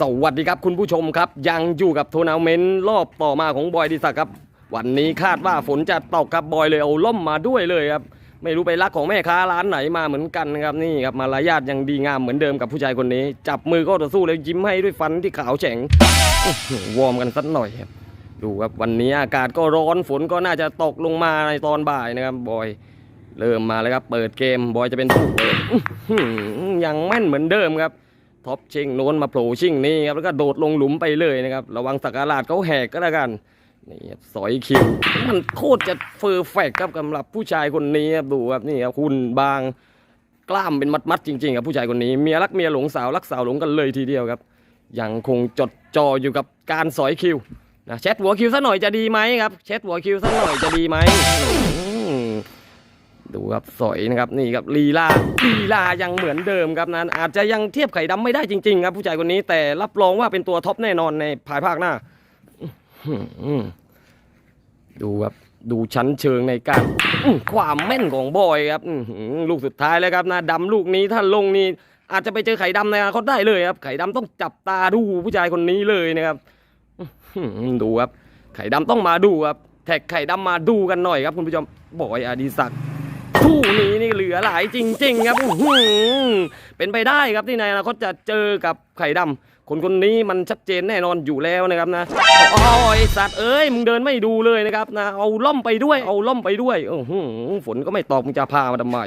สวัสดีครับคุณผู้ชมครับ ยังอยู่กับทัวร์นาเมนต์รอบต่อมาของบอยดิสักครับ วันนี้คาดว่าฝนจะตกครับบอยเลยเอาล่มมาด้วยเลยครับ ไม่รู้ไปรักของแม่ค้าร้านไหนมาเหมือนกันนะครับนี่ครับมารยาทยังดีงามเหมือนเดิมกับผู้ชายคนนี้ จับมือก็ต่อสู้แล้วยิ้มให้ด้วยฟันที่ขาวแฉ่งวอร์มกันสักหน่อยครับดูครับวันนี้อากาศก็ร้อนฝนก็น่าจะตกลงมาในตอนบ่ายนะครับบอยเริ่มมาแล้วครับเปิดเกมบอยจะเป็นผู้ยังแม่นเหมือนเดิมครับ ท็อปชิงโน้นมาโผล่ชิงนี้ครับแล้วก็โดดลงหลุมไปเลยนะครับ ระวังสักการาดเขาแหกก็แล้วกันนี่ครับสอยคิวมันโคตรจะเฟอร์เฟกครับสำหรับผู้ชายคนนี้ครับดูครับนี่ครับคุณบางกล้ามเป็นมัดๆจริงๆครับผู้ชายคนนี้เมียรักเมียหลงสาวรักสาวหลงกันเลยทีเดียวครับยังคงจดจ่ออยู่กับการสอยคิวนะเช็ดหัวคิวซะหน่อยจะดีไหมครับเช็ดหัวคิวซะหน่อยจะดีไหม ดูครับสอยนะครับนี่ครับลีลาลีลายังเหมือนเดิมครับนั้น อาจจะยังเทียบไข่ดำไม่ได้จริงๆ ครับ ผู้ชายคนนี้แต่รับรองว่าเป็นตัวท็อปแน่นอนในภายภาคหน้าดูครับดูชั้นเชิงในการความแม่นของบอยครับลูกสุดท้ายแล้วครับนะดำลูกนี้ถ้าลงนี่อาจจะไปเจอไข่ดำในอนาคตได้เลยครับ ไข่ดำต้องจับตาดูผู้ชายคนนี้เลยนะครับดูครับ ไข่ดำต้องมาดูครับแท็กไข่ดำมาดูกันหน่อยครับคุณผู้ชมบอยอดีศักดิ์ คู่นี้นี่เหลือหลายจริง ๆ ครับหเป็นไปได้ครับที่ในอนาคตจะเจอกับไข่ดำคนคนนี้มันชัดเจนแน่นอนอยู่แล้วนะครับนะโอ้ยสัตว์เอ้ยมึงเดินไม่ดูเลยนะครับนะเอาล่อมไปด้วยเอาล่อมไปด้วยโอ้โหือฝนก็ไม่ตกมึงจะพามาทำไม